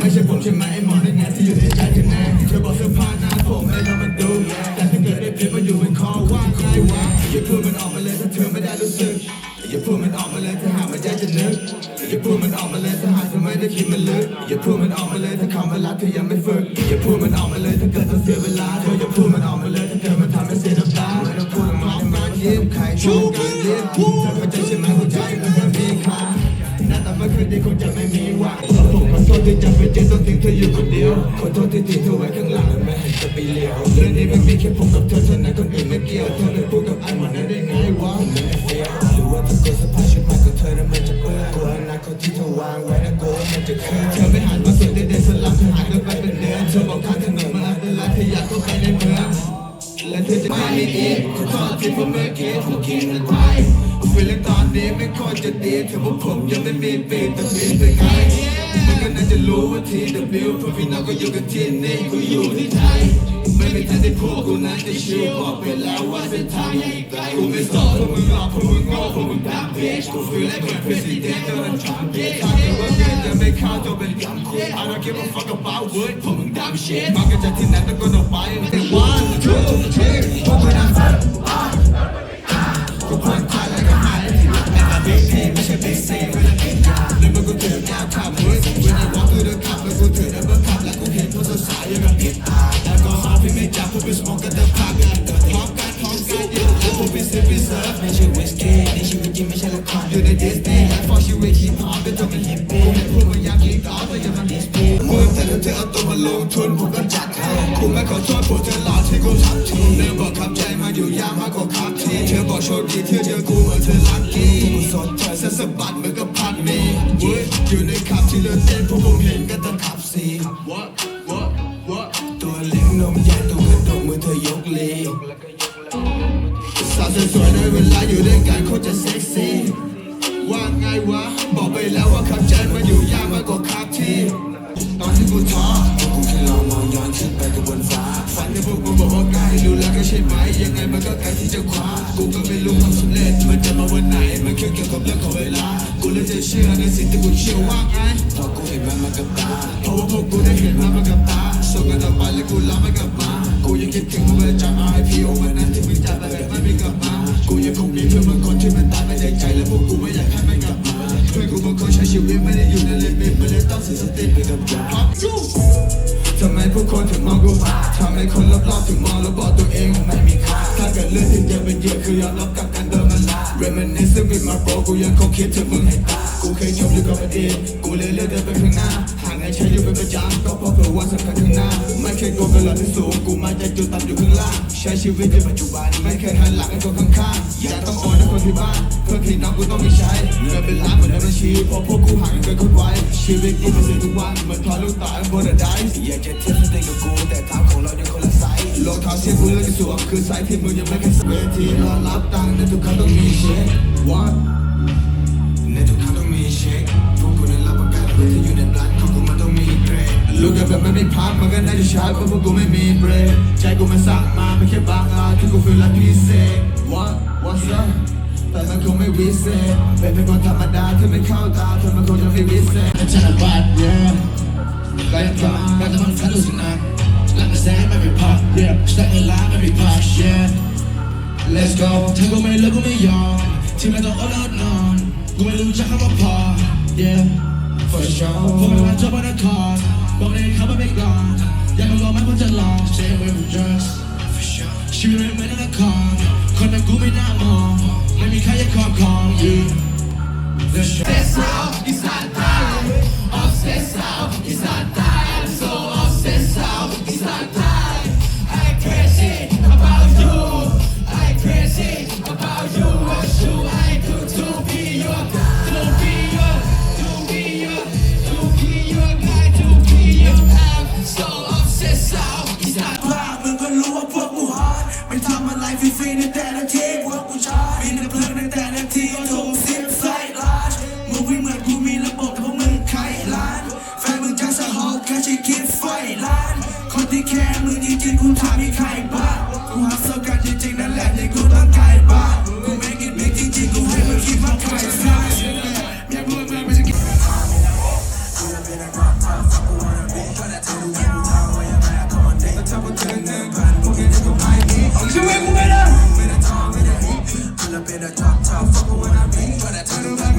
ไม่ใช่ผมใช่ไหมไอ้หมอนั่นไงที่อยู่ในใจกันแน่เธอบอกเสื้อผ้าหน้าผมไม่ทำมันดู แต่ถ้าเกิดได้เปรียบมันอยู่เป็นคอว่าไงวะอย่าพูดมันออกมาเลยถ้าเธอไม่ได้รู้สึกอย่าพูดมันออกมาเลยถ้าหากมันใจจะนึกอย่าพูดมันออกมาเลยถ้าหากเธอไม่ได้คิดมันลึกอย่าพูดมันออกมาเลยถ้าคำว่ารักเธอยังไม่ฝึกอย่าพูดมันออกมาเลยถ้าเกิดต้องเสียเวลาเธออย่าพูดมันออกมาเลยถ้าเกิดมันทำให้เสียน้ำตาไม่ต้องพูดมันออกมายิ้มใครชอบกันเลี้ยงเธอเข้าใจใช่ไหมหัวใจมันก็มีค่าหน้าตาไม่เคยดีคงจะไม่มีหวัง ทษที่จำเป็นจริงต้องทิ้งเธออยู่คนเดียวขอโทษที่ทิ้งเธอไว้ข้างหลังและไม่เห็นจะไปเลี้ยวเรื่องนี้ไม่มีแค่ผมกับเธอเท่านั้นคนอื่นไม่เกี่ยวเธอไปพูดกับไอ้หมดนั้นได้ไงวะมันไม่เฟี้ยวหรือว่าถ้าเกิดสภาพชีวิตใหม่ของเธอนั้นมันจะเปื้อนกลัวอนาคตที่เธอวางไว้นะกลัวมันจะเคลื่อนเธอไม่หันมาสวยเด่นๆสลับเธอหายกันไปเป็นเดือนเธอบอกข้างถนนมาอันตรายเธออยากเข้าไปในเมืองและเธอจะไม่มีอีกขอโทษที่ผมเมื่อกี้ถูกกินมันไปฟีลตอนนี้ไม่ค่อยจะดีเธอว่าผมยังไม่มีปีแต่ปีเป็นไง ก็น่าจะรู้ว่าที่ W พวกพี่น้องก็อยู่กันที่นี่กูอยู่ที่ไทยไม่มีทางที่พวกกูนั้นจะเชิวบอกไปแล้วว่าเส้นทางยังอีกไกลกูไม่สอนพวกมึงหลอกพวกมึงโง่พวกมึงดักเบสกูฟีลและเป็น president โดนทรัมป์เบสถ้าเกิดว่าเงินจะไม่เข้าจะเป็นคำคู I don't give a fuck about word พวกมึงดัง shit มากันจากที่ไหนตะโกนออกไปแต่ one two three พวกมึงดังกูผ่อนคลายแล้วก็หายที่รักแม่มาบิ๊กพีไม่ใช่บิ๊กซี พี่ซิปพี่เซิร์ฟไม่ใช่วิสกี้นี่ชีวิตจริงไม่ใช่ละครอยู่ในดิสนีย์แล้วฟอร์ชีวิตฮิปฮอปเป็นตัวเป็นฮิปปี้พวกมึงอยากกินกอล์ฟแต่ยังมาดิสพีมึงแต่ถ้าเธอเอาตัวมาลงทุนผมก็จัดให้กูไม่ขอโทษพวกเธอหลอกที่กูทำทีเรื่อบอกขับใจมาอยู่ยากมากกว่าขับทีเธอบอกโชคดีที่เจอกูเหมือนเธอลัคกี้กูสดเธอสะบัดเหมือนกับพัดมีเว้ยอยู่ในขับที่เลือดเต้นพวกผมเห็นกันแต่ขับสี What ลาอยู่ด้วยกันโคตรจะเซ็กซี่ว่าไงวะ บอกไปแล้วว่าขับใจมาอยู่ยากมากกว่าขับที่ตอนที่กูท้อกูแค่ลองมองย้อนขึ้นไปกับบนฟ้าฝันที่พวกกูบอกว่าใกล้รู้แล้วก็ใช่ไหมยังไงมันก็ใกล้ที่จะคว้ากูก็ไม่รู้ความสำเร็จมันจะมาวันไหนมันแค่เกี่ยวกับเรื่องของเวลากูเลยจะเชื่อในสิ่งที่กูเชื่อว่าไงเพราะกูเห็นมันมากับตาเพราะว่าพวกกูได้เห็นมันมากับตาส่งกันต่อไปแล้วกูรับมันกลับมากูยังคิดถึงมึงเลยจำ RIP โอ พวกกูไม่อยากให้มันกลับมาเพื่อนกูบางคนใช้ชีวิตไม่ได้อยู่ในเลิมิตไม่ได้ต้องเสียสติไปกับยาทำไมผู้คนถึงมองกูผ่าทำไมคนรอบๆถึงมองแล้วบอกตัวเองว่าไม่มีค่าถ้าเกิดเรื่องที่เจอเป็นเยื่อคือยอมรับกับการเดินมาลา Reminiscing with my bro กูยังคงคิดถึงมึงให้ตายกูเคยจมอยู่กับอดีตกูเลยเลือกเดินไปข้างหน้าห่างไงใช้อยู่เป็นประจำก็เพราะเผื่อวันสำคัญข้างหน้าไม่เคยโกงกันหรอกที่สูงกูมาจากจุดต่ำอยู่ข้างล่างใช้ชีวิตในปัจจุบันไม่เคยหันหลังให้คนข้างๆอย่าต้อง คนที่บ้านเพื่อพี่น้องกูต้องมีใช้เงินเป็นล้านเหมือนในบัญชีเพราะพวกกูหาเงินกันคนไว้ชีวิตกูเป็นสิ่งทุกวันเหมือนพอลูกตาบนไดอยากจะเทียบสเต็กกับกูแต่เท้าของเรายังคนละไซส์รองเท้าเสียกูเลือกจะสวมคือไซส์ที่มึงยังไม่เคยเวทีรอรับตังค์ในทุกครั้งต้องมีเช็ค What ในทุกครั้งต้องมีเช็คพวกกูนั้นรับประกันว่าที่อยู่ในบลันของกูมันต้องมีเกรดลูกกันแบบไม่มีพักมันก็น่าจะช้เพราะพวกกูไม่มีเบรกใจกูมันสั่งมาไม่แค่บางอาที่กูฟีล like พิเศษ What What's up แต่มันคงไม่วิเศษ เป็นเป็นคนธรรมดาที่ไม่เข้าตาเธอมันคงจะไม่วิเศษธนบัตร yeah ก็ยังฟังก็จะมันคันรู้สึกหนักหลังกระแสไม่มีพัก yeah สไตล์ร้านไม่มีพัก yeah let's go ถ้ากูไม่เลิกกูไม่ยอมที่ไม่ต้องอดอดนอนกูไม่รู้จักคำว่าพอ yeah for sure พวกมันมาจบบนนครบอกเลยเขาไม่ไปก่อนอยากมาลองไหมคนจะลอง stay away from drugs for sure ชีวิตไม่เหมือนในละครคนแบบกูไม่น่ามอง Amerika'ya kalkan gün Ve şes rock is She went with her. All up in the top top, fuckin' when I be. When I turn around.